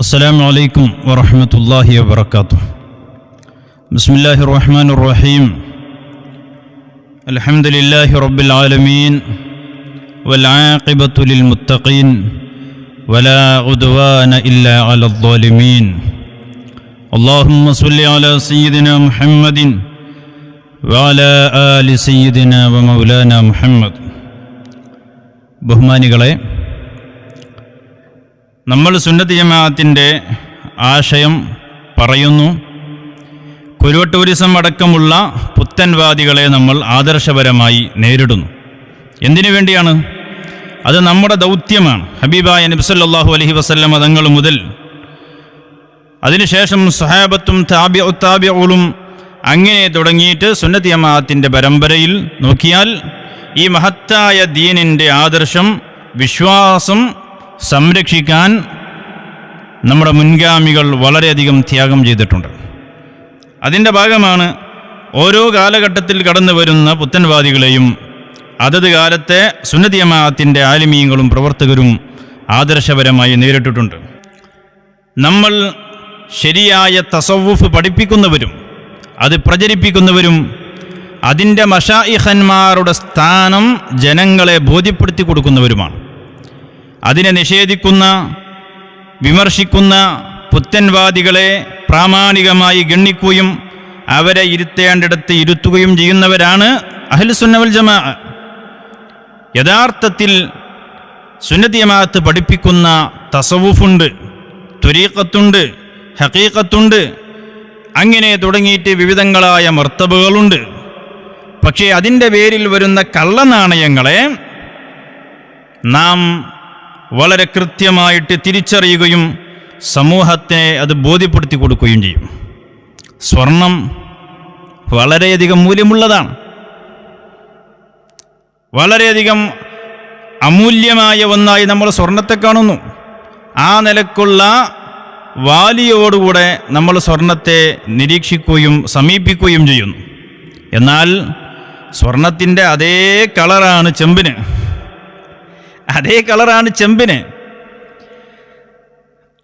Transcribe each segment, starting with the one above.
السلام عليكم ورحمة الله وبركاته. بسم الله الرحمن الرحيم. الحمد لله رب العالمين والعاقبة للمتقين ولا عدوان إلا على الظالمين. اللهم صل على سيدنا محمد وعلى آل سيدنا ومولانا محمد. بهماني قلعي നമ്മൾ സുന്നത്ത് ജമാഅത്തിന്റെ ആശയം പറയുന്നു. കുരുവ ടൂറിസം അടക്കമുള്ള പുത്തൻവാദികളെ നമ്മൾ ആദർശപരമായി നേരിടുന്നു. എന്തിനു വേണ്ടിയാണ്? അത് നമ്മുടെ ദൗത്യമാണ്. ഹബീബായ നബ്സല്ലാഹു അലഹി വസല്ലം തങ്ങൾ മുതൽ. അതിനുശേഷം സഹാബത്തും താബി താബിഉലും അങ്ങനെ തുടങ്ങിയിട്ട് സുന്നത്ത് ജമാഅത്തിന്റെ പരമ്പരയിൽ നോക്കിയാൽ ഈ മഹത്തായ ദീനിന്റെ ആദർശം വിശ്വാസം സംരക്ഷിക്കാൻ നമ്മുടെ മുൻഗാമികൾ വളരെയധികം ത്യാഗം ചെയ്തിട്ടുണ്ട്. അതിന്റെ ഭാഗമാണ് ഓരോ കാലഘട്ടത്തിൽ കടന്നു വരുന്ന പുത്തൻവാദികളെയും അതത് കാലത്തെ സുന്നതിയമാഅത്തിന്റെ ആലിമീയങ്ങളും പ്രവർത്തകരും ആദർശപരമായി നേരിട്ടിട്ടുണ്ട്. നമ്മൾ ശരിയായ തസവുഫ് പഠിപ്പിക്കുന്നവരും അത് പ്രചരിപ്പിക്കുന്നവരും അതിന്റെ മഷായിഹന്മാരുടെ സ്ഥാനം ജനങ്ങളെ ബോധ്യപ്പെടുത്തി കൊടുക്കുന്നവരുമാണ്. അതിനെ നിഷേധിക്കുന്ന വിമർശിക്കുന്ന പുത്തൻവാദികളെ പ്രാമാണികമായി ഗണ്ണിക്കുകയും അവരെ ഇരുത്തേണ്ടിടത്ത് ഇരുത്തുകയും ചെയ്യുന്നവരാണ് അഹ്ലുസുന്നവൽ ജമാ. യഥാർത്ഥത്തിൽ സുന്നതിയമാത്ത് പഠിപ്പിക്കുന്ന തസവുഫുണ്ട് ത്വരീക്കത്തുണ്ട് ഹക്കീക്കത്തുണ്ട് അങ്ങനെ തുടങ്ങിയിട്ട് വിവിധങ്ങളായ മർത്തബുകളുണ്ട്. പക്ഷേ അതിന്റെ പേരിൽ വരുന്ന കള്ളനാണയങ്ങളെ നാം വളരെ കൃത്യമായിട്ട് തിരിച്ചറിയുകയും സമൂഹത്തെ അത് ബോധ്യപ്പെടുത്തി കൊടുക്കുകയും ചെയ്യും. സ്വർണം വളരെയധികം മൂല്യമുള്ളതാണ്. വളരെയധികം അമൂല്യമായ ഒന്നായി നമ്മൾ സ്വർണത്തെ കാണുന്നു. ആ നിലക്കുള്ള വാലിയോടുകൂടെ നമ്മൾ സ്വർണത്തെ നിരീക്ഷിക്കുകയും സമീപിക്കുകയും ചെയ്യുന്നു. എന്നാൽ സ്വർണത്തിന്റെ അതേ കളറാണ് ചെമ്പിന്. അതേ കളറാണ് ചെമ്പിന്.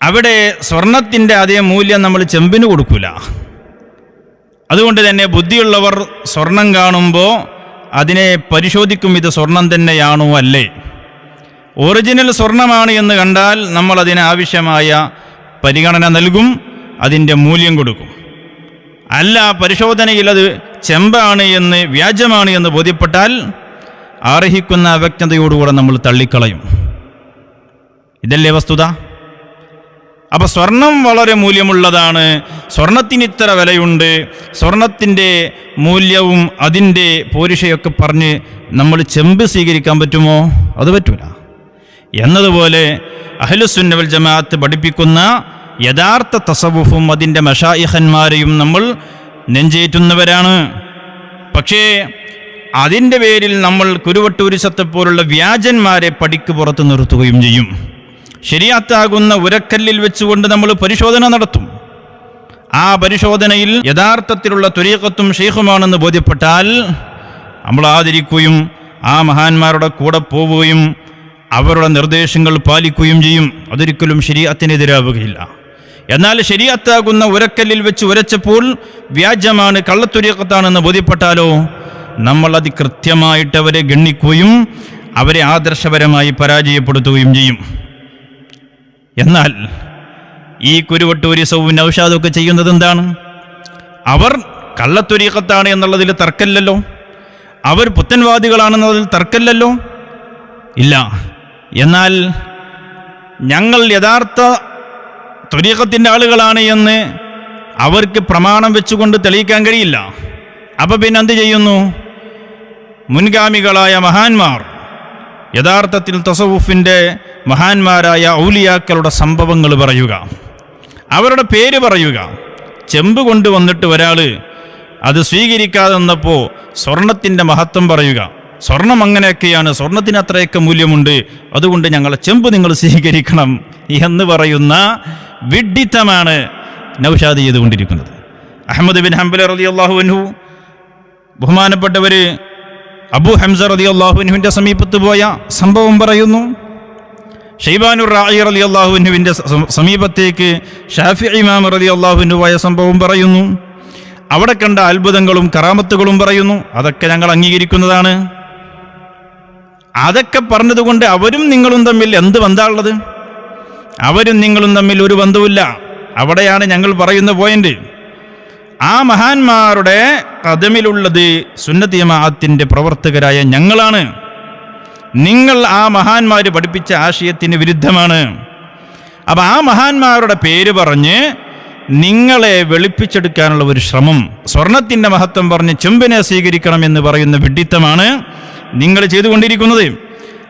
അവിടെ സ്വർണത്തിന്റെ അതേ മൂല്യം നമ്മൾ ചെമ്പിന് കൊടുക്കില്ല അതുകൊണ്ട് തന്നെ ബുദ്ധിയുള്ളവർ സ്വർണം കാണുമ്പോൾ അതിനെ പരിശോധിക്കും ഇത് സ്വർണം തന്നെയാണോ അല്ലേ. ഒറിജിനൽ സ്വർണമാണ് എന്ന് കണ്ടാൽ നമ്മൾ അതിനാവശ്യമായ പരിഗണന നൽകും അതിന്റെ മൂല്യം കൊടുക്കും. അല്ല പരിശോധനയിൽ അത് ചെമ്പാണ് എന്ന് വ്യാജമാണ് എന്ന് ബോധ്യപ്പെട്ടാൽ അർഹിക്കുന്ന അവ്യക്തതയോടുകൂടെ നമ്മൾ തള്ളിക്കളയും. ഇതല്ലേ വസ്തുത? അപ്പോൾ സ്വർണം വളരെ മൂല്യമുള്ളതാണ്. സ്വർണത്തിന് ഇത്ര വിലയുണ്ട്. സ്വർണത്തിന്റെ മൂല്യവും അതിന്റെ പോരിഷയൊക്കെ പറഞ്ഞ് നമ്മൾ ചെമ്പ് സ്വീകരിക്കാൻ പറ്റുമോ? അത് പറ്റൂല. എന്നതുപോലെ അഹലുസുന്നവൽ ജമാഅത്ത് പഠിപ്പിക്കുന്ന യഥാർത്ഥ തസവുഫും അതിന്റെ മഷായിഹന്മാരെയും നമ്മൾ നെഞ്ചേറ്റുന്നവരാണ്. പക്ഷേ അതിന്റെ പേരിൽ നമ്മൾ കുരുവട്ടൂരിസത്തെ പോലുള്ള വ്യാജന്മാരെ പടിക്ക് പുറത്ത് നിർത്തുകയും ചെയ്യും. ശരിയാത്താകുന്ന ഉരക്കല്ലിൽ വെച്ചുകൊണ്ട് നമ്മൾ പരിശോധന നടത്തും. ആ പരിശോധനയിൽ യഥാർത്ഥത്തിലുള്ള തുരീക്കത്തും ഷെയ്ഖുമാണെന്ന് ബോധ്യപ്പെട്ടാൽ നമ്മൾ ആദരിക്കുകയും ആ മഹാന്മാരുടെ കൂടെ പോവുകയും അവരുടെ നിർദ്ദേശങ്ങൾ പാലിക്കുകയും ചെയ്യും. അതൊരിക്കലും ശരീരത്തിനെതിരാവുകയില്ല എന്നാൽ ശരീരത്താകുന്ന ഉരക്കല്ലിൽ വെച്ച് ഉരച്ചപ്പോൾ വ്യാജമാണ് കള്ളത്തുരിയക്കത്താണെന്ന് ബോധ്യപ്പെട്ടാലോ? നമ്മൾ അത് കൃത്യമായിട്ട് അവരെ ഗണ്ണിക്കുകയും അവരെ ആദർശപരമായി പരാജയപ്പെടുത്തുകയും ചെയ്യും. എന്നാൽ ഈ കുരുവട്ടൂരിസവും നൗഷാദും ഒക്കെ ചെയ്യുന്നത് എന്താണ്? അവർ കള്ളത്തൊരീക്കത്താണ് എന്നുള്ളതിൽ തർക്കമില്ലല്ലോ. അവർ പുത്തൻവാദികളാണെന്നതിൽ തർക്കമില്ലല്ലോ. ഇല്ല. എന്നാൽ ഞങ്ങൾ യഥാർത്ഥ ത്വരീക്കത്തിന്റെ ആളുകളാണ് എന്ന് അവർക്ക് പ്രമാണം വെച്ചുകൊണ്ട് തെളിയിക്കാൻ കഴിയില്ല. അപ്പം പിന്നെ എന്ത് ചെയ്യുന്നു? മുൻഗാമികളായ മഹാന്മാർ. യഥാർത്ഥത്തിൽ തസവുഫിന്റെ മഹാന്മാരായ ഔലിയാക്കളുടെ സംഭവങ്ങൾ പറയുക. അവരുടെ പേര് പറയുക. ചെമ്പ് കൊണ്ടുവന്നിട്ട് ഒരാൾ അത് സ്വീകരിക്കാതെ വന്നപ്പോൾ സ്വർണത്തിന്റെ മഹത്വം പറയുക. സ്വർണം അങ്ങനെയൊക്കെയാണ്. സ്വർണത്തിന് അത്രയൊക്കെ മൂല്യമുണ്ട്. അതുകൊണ്ട് ഞങ്ങളെ ചെമ്പ് നിങ്ങൾ സ്വീകരിക്കണം എന്ന് പറയുന്ന വിഡ്ഢിത്തമാണ് നൗഷാദ് ചെയ്തുകൊണ്ടിരിക്കുന്നത്. അഹമ്മദ് ബിൻ ഹംബൽ റതി അള്ളാഹുവിൻഹു ബഹുമാനപ്പെട്ടവർ അബു ഹംസ റതി അള്ളാഹുവിനുവിന്റെ സമീപത്ത് പോയ സംഭവം പറയുന്നു. ഷെയ്ബാനുർ റായി റലി അള്ളാഹുവിനുവിന്റെ സമീപത്തേക്ക് ഷാഫി ഇമാം റലി അള്ളാഹുവിന്റെ പോയ സംഭവം പറയുന്നു. അവിടെ കണ്ട അത്ഭുതങ്ങളും കറാമത്തുകളും പറയുന്നു. അതൊക്കെ ഞങ്ങൾ അംഗീകരിക്കുന്നതാണ്. അതൊക്കെ പറഞ്ഞതുകൊണ്ട് അവരും നിങ്ങളും തമ്മിൽ എന്ത് ബന്ധമുള്ളത്? അവരും നിങ്ങളും തമ്മിൽ ഒരു ബന്ധവുമില്ല. അവിടെയാണ് ഞങ്ങൾ പറയുന്ന പോയിന്റ് ആ മഹാന്മാരുടെ കഥമിലുള്ളത് സുന്നത്തിയമാഅത്തിന്റെ പ്രവർത്തകരായ ഞങ്ങളാണ്. നിങ്ങൾ ആ മഹാന്മാർ പഠിപ്പിച്ച ആശയത്തിന് വിരുദ്ധമാണ്. അപ്പം ആ മഹാന്മാരുടെ പേര് പറഞ്ഞ് നിങ്ങളെ വെളുപ്പിച്ചെടുക്കാനുള്ള ഒരു ശ്രമം സ്വർണത്തിന്റെ മഹത്വം പറഞ്ഞ് ചെമ്പിനെ സ്വീകരിക്കണം എന്ന് പറയുന്ന വിഡിത്തമാണ് നിങ്ങൾ ചെയ്തുകൊണ്ടിരിക്കുന്നത്.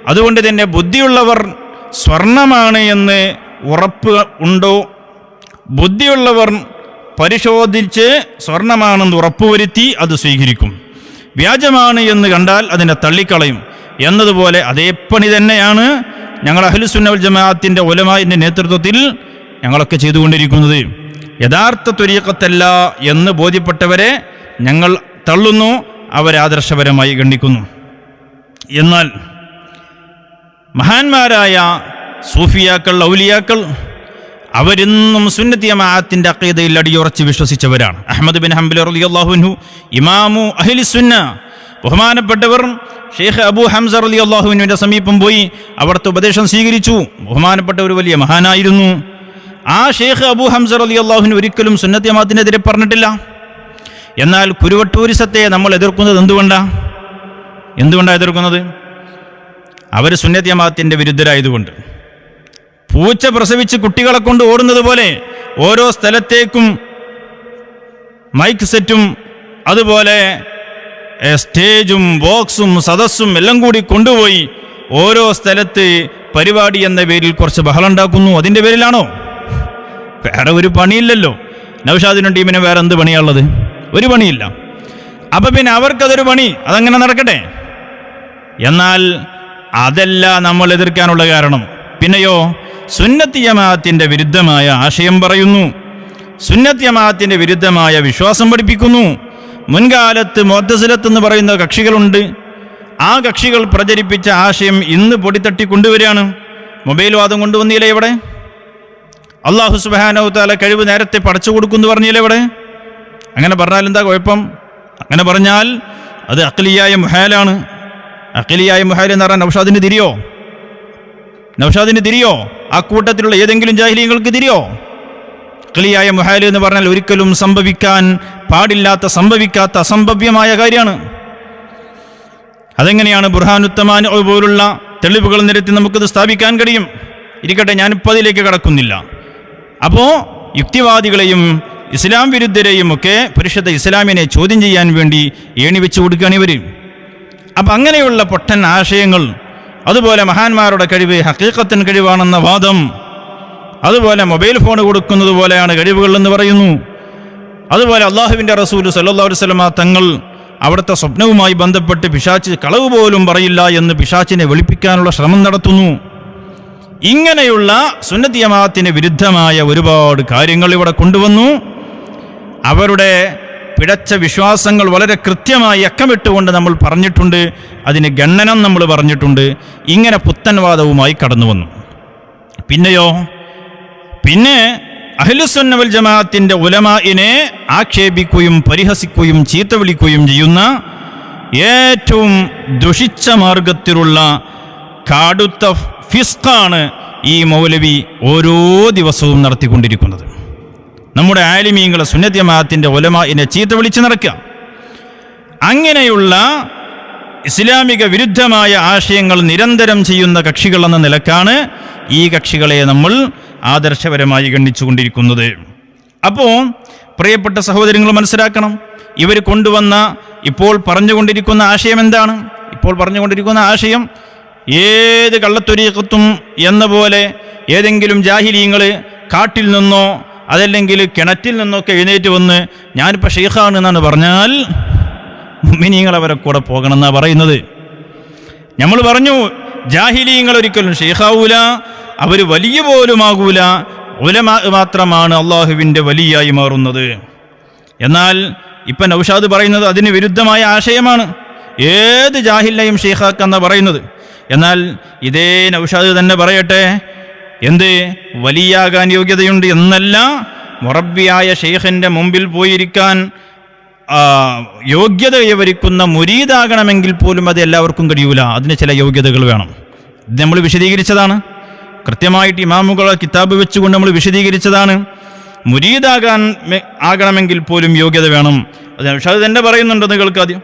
അതുകൊണ്ട് തന്നെ ബുദ്ധിയുള്ളവർ സ്വർണമാണ് എന്ന് ഉറപ്പ് ഉണ്ടോ? ബുദ്ധിയുള്ളവർ പരിശോധിച്ച് സ്വർണമാണെന്ന് ഉറപ്പുവരുത്തി അത് സ്വീകരിക്കും. വ്യാജമാണ് എന്ന് കണ്ടാൽ അതിനെ തള്ളിക്കളയും. എന്നതുപോലെ അതേ പണി തന്നെയാണ് ഞങ്ങൾ അഹ്ലുസുന്നൽ ജമാഅത്തിന്റെ ഒലമായിന്റെ നേതൃത്വത്തിൽ ഞങ്ങളൊക്കെ ചെയ്തുകൊണ്ടിരിക്കുന്നത്. യഥാർത്ഥ തുരീക്കത്തല്ല എന്ന് ബോധ്യപ്പെട്ടവരെ ഞങ്ങൾ തള്ളുന്നു അവരെ ആദർശപരമായി ഗണ്ണിക്കുന്നു എന്നാൽ മഹാന്മാരായ സൂഫിയാക്കൾ ഔലിയാക്കൾ അവരെന്നും സുന്നത്തിയമാഅത്തിന്റെ അക്കീതയിൽ അടിയുറച്ച് വിശ്വസിച്ചവരാണ്. അഹമ്മദ് ബിൻ ഹംബൽ അള്ളാഹുനു ഇമാമു അഹ്ലി സുന്ന ബഹുമാനപ്പെട്ടവർ ഷെയ്ഖ് അബു ഹംസർ അലി അള്ളാഹുവിന്റെ സമീപം പോയി അവിടുത്തെ ഉപദേശം സ്വീകരിച്ചു. ബഹുമാനപ്പെട്ട ഒരു വലിയ മഹാനായിരുന്നു. ആ ഷെയ്ഖ് അബു ഹംസർ അലി അള്ളാഹുവിന് ഒരിക്കലും സുന്നത്തിയമാത്തിനെതിരെ പറഞ്ഞിട്ടില്ല. എന്നാൽ കുരുവട്ടൂരിസത്തെ നമ്മൾ എതിർക്കുന്നത് എന്തുകൊണ്ടാ? എന്തുകൊണ്ടാണ് എതിർക്കുന്നത്? അവർ സുന്നത്യമാത്തിന്റെ വിരുദ്ധരായതുകൊണ്ട്. പൂച്ച പ്രസവിച്ച് കുട്ടികളെ കൊണ്ട് ഓടുന്നത് പോലെ ഓരോ സ്ഥലത്തേക്കും മൈക്ക് സെറ്റും അതുപോലെ സ്റ്റേജും ബോക്സും സദസ്സും എല്ലാം കൂടി കൊണ്ടുപോയി ഓരോ സ്ഥലത്ത് പരിപാടി എന്ന പേരിൽ കുറച്ച് ബഹളം ഉണ്ടാക്കുന്നു. അതിന്റെ പേരിലാണോ? വേറെ ഒരു പണിയില്ലല്ലോ. നൗഷാദിനും ടീമിന് വേറെ എന്ത് പണിയാണുള്ളത് ഒരു പണിയില്ല. അപ്പം പിന്നെ അവർക്കതൊരു പണി. അതങ്ങനെ നടക്കട്ടെ? എന്നാൽ അതല്ല നമ്മൾ എതിർക്കാനുള്ള കാരണം. പിന്നെയോ സുന്നത്ത് ജമാഅത്തിന്റെ വിരുദ്ധമായ ആശയം പറയുന്നു. സുന്നത്ത് ജമാഅത്തിന്റെ വിരുദ്ധമായ വിശ്വാസം പഠിപ്പിക്കുന്നു. മുൻകാലത്ത് മൊത്തസിലത്ത് എന്ന് പറയുന്ന കക്ഷികളുണ്ട്. ആ കക്ഷികൾ പ്രചരിപ്പിച്ച ആശയം ഇന്ന് പൊടിത്തട്ടി കൊണ്ടുവരികയാണ്. മൊബൈൽ വാദം കൊണ്ടുവന്നില്ലേ ഇവിടെ? അള്ളാഹു സുബാനവ് താല കഴിവ് നേരത്തെ പടച്ചു കൊടുക്കുമെന്ന് പറഞ്ഞില്ലേ ഇവിടെ? അങ്ങനെ പറഞ്ഞാൽ എന്താ കുഴപ്പം? അങ്ങനെ പറഞ്ഞാൽ അത് അഖലിയായ മുഹാലാണ്. അഖലിയായ മുഹാൽ എന്ന് പറഞ്ഞാൽ നൗഷാദിന് തിരിയോ? നൗഷാദിന് തിരിയോ? ആ കൂട്ടത്തിലുള്ള ഏതെങ്കിലും ജാഹിലിയങ്ങൾക്ക് തിരിയോ? കിളിയായ മുഹാൽ എന്ന് പറഞ്ഞാൽ ഒരിക്കലും സംഭവിക്കാൻ പാടില്ലാത്ത സംഭവിക്കാത്ത അസംഭവ്യമായ കാര്യമാണ്. അതെങ്ങനെയാണ് ബുർഹാനുത്തമാൻ പോലുള്ള തെളിവുകൾ നിരത്തി നമുക്കത് സ്ഥാപിക്കാൻ കഴിയും? ഇരിക്കട്ടെ ഞാനിപ്പോൾ അതിലേക്ക് കടക്കുന്നില്ല. അപ്പോൾ യുക്തിവാദികളെയും ഇസ്ലാം വിരുദ്ധരെയും ഒക്കെ പരിശുദ്ധ ഇസ്ലാമിനെ ചോദ്യം ചെയ്യാൻ വേണ്ടി ഏണി വെച്ചു കൊടുക്കുകയാണ് ഇവർ അപ്പം അങ്ങനെയുള്ള പൊട്ടൻ ആശയങ്ങൾ അതുപോലെ മഹാന്മാരുടെ കഴിവ് ഹക്കീക്കത്തിൻ കഴിവാണെന്ന വാദം. അതുപോലെ മൊബൈൽ ഫോൺ കൊടുക്കുന്നത് പോലെയാണ് കഴിവുകൾ എന്ന് പറയുന്നു. അതുപോലെ അള്ളാഹുവിന്റെ റസൂൽ സല്ലാ വസ്ലമ തങ്ങൾ അവിടുത്തെ സ്വപ്നവുമായി ബന്ധപ്പെട്ട് പിശാച്ച് കളവ് പോലും പറയില്ല എന്ന് പിശാച്ചിനെ വെളുപ്പിക്കാനുള്ള ശ്രമം നടത്തുന്നു. ഇങ്ങനെയുള്ള സുന്നത്തിയമാത്തിന് വിരുദ്ധമായ ഒരുപാട് കാര്യങ്ങൾ ഇവിടെ കൊണ്ടുവന്നു. അവരുടെ പിഴച്ച വിശ്വാസങ്ങൾ വളരെ കൃത്യമായി അക്കമിട്ടുകൊണ്ട് നമ്മൾ പറഞ്ഞിട്ടുണ്ട് അതിന് ഗണ്ണനം നമ്മൾ പറഞ്ഞിട്ടുണ്ട് ഇങ്ങനെ പുത്തൻവാദവുമായി കടന്നു വന്നു. പിന്നെയോ? പിന്നെ അഹ്ലുസുന്നവൽ ജമാഅത്തിന്റെ ഉലമായിനെ ആക്ഷേപിക്കുകയും പരിഹസിക്കുകയും ചീത്ത വിളിക്കുകയും ചെയ്യുന്ന ഏറ്റവും ദുഷിച്ച മാർഗത്തിലുള്ള കാടുത്ത ഫിസ്കാണ് ഈ മൗലവി ഓരോ ദിവസവും നടത്തിക്കൊണ്ടിരിക്കുന്നത്. നമ്മുടെ ആലിമീങ്ങളെ ഒലമ എന്നെ ചീത്ത വിളിച്ച് നടക്കുക. അങ്ങനെയുള്ള ഇസ്ലാമിക വിരുദ്ധമായ ആശയങ്ങൾ നിരന്തരം ചെയ്യുന്ന കക്ഷികളെന്ന നിലക്കാണ് ഈ കക്ഷികളെ നമ്മൾ ആദർശപരമായി ഗണ്ണിച്ചുകൊണ്ടിരിക്കുന്നത്. അപ്പോൾ പ്രിയപ്പെട്ട സഹോദരങ്ങൾ മനസ്സിലാക്കണം ഇവർ കൊണ്ടുവന്ന ഇപ്പോൾ പറഞ്ഞുകൊണ്ടിരിക്കുന്ന ആശയം എന്താണ്? ഇപ്പോൾ പറഞ്ഞുകൊണ്ടിരിക്കുന്ന ആശയം ഏത് കള്ളത്തൊരീക്കത്തും എന്ന പോലെ ഏതെങ്കിലും ജാഹിലീങ്ങൾ കാട്ടിൽ നിന്നോ അതല്ലെങ്കിൽ കിണറ്റിൽ നിന്നൊക്കെ എഴുന്നേറ്റ് വന്ന് ഞാനിപ്പോൾ ഷെയ്ഖാണ് എന്നാണ് പറഞ്ഞാൽ മിനിങ്ങൾ അവരെ കൂടെ പോകണം എന്നാണ് പറയുന്നത്. നമ്മൾ പറഞ്ഞു ജാഹിലീങ്ങൾ ഒരിക്കലും ഷെയ്ഖാവൂല അവർ വലിയ പോലും ആകൂല ഉലമ മാത്രമാണ് അള്ളാഹുവിന്റെ വലിയായി മാറുന്നത്. എന്നാൽ ഇപ്പം നൌഷാദ് പറയുന്നത് അതിന് വിരുദ്ധമായ ആശയമാണ്. ഏത് ജാഹിലിനെയും ഷെയ്ഖാക്ക് എന്ന് പറയുന്നത്. എന്നാൽ ഇതേ നൌഷാദ് തന്നെ പറയട്ടെ എന്ത്? വലിയാകാൻ യോഗ്യതയുണ്ട് എന്നല്ല മുറബിയായ ഷെയ്ഖിന്റെ മുമ്പിൽ പോയിരിക്കാൻ യോഗ്യത കൈവരിക്കുന്ന മുരീദാകണമെങ്കിൽ പോലും അത് എല്ലാവർക്കും കഴിയൂല. അതിന് ചില യോഗ്യതകൾ വേണം. ഇത് നമ്മൾ വിശദീകരിച്ചതാണ്. കൃത്യമായിട്ട് ഇമാമുകളെ കിതാബ് വെച്ചുകൊണ്ട് നമ്മൾ വിശദീകരിച്ചതാണ്. മുരീദാകാൻ മെ- ആകണമെങ്കിൽ പോലും യോഗ്യത വേണം. അത് തന്നെ പറയുന്നുണ്ട് നിങ്ങൾക്ക് ആദ്യം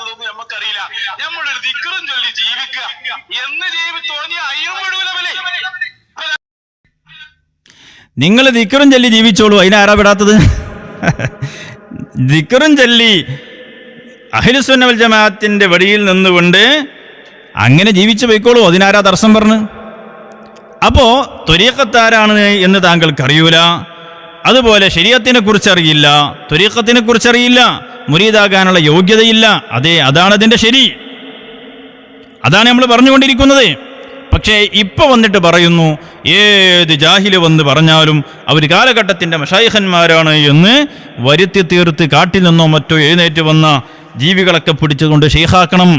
തോന്നുന്നു നമുക്കറിയില്ല. ഞമ്മളൊരു ദിക്കറും ചൊല്ലി ജീവിക്കുക. എന്ന് ജീവി തോന്നിയ അയ്യം വിടൂലവനെ നിങ്ങൾ ദിക്കറും ചൊല്ലി ജീവിച്ചോളൂ. അതിനാരാ വിടാത്തത് ദിക്കറും ചൊല്ലി അഹിലുസുന്നവൽ ജമാഅത്തിന്റെ വഴിയിൽ നിന്നുകൊണ്ട് അങ്ങനെ ജീവിച്ചു പോയിക്കോളൂ. അതിനാരാ തടസ്സം പറഞ്ഞു? അപ്പോ ത്വരീക്കത്താരാണ് എന്ന് താങ്കൾക്ക് അറിയൂല. അതുപോലെ ശരീരത്തിനെ കുറിച്ചറിയില്ല തുരീക്കത്തിനെ കുറിച്ചറിയില്ല മുരീതാകാനുള്ള യോഗ്യതയില്ല. അതെ അതാണ് അതിന്റെ ശരി. അതാണ് നമ്മൾ പറഞ്ഞുകൊണ്ടിരിക്കുന്നത്. പക്ഷേ ഇപ്പൊ വന്നിട്ട് പറയുന്നു ഏത് ജാഹിൽ വന്ന് പറഞ്ഞാലും അവർ കാലഘട്ടത്തിന്റെ മഷായിഹന്മാരാണ് എന്ന് വരുത്തി തീർത്ത് കാട്ടിൽ നിന്നോ മറ്റോ എഴുന്നേറ്റ് വന്ന ജീവികളൊക്കെ പിടിച്ചുകൊണ്ട് ഷെയ്ഖാക്കണം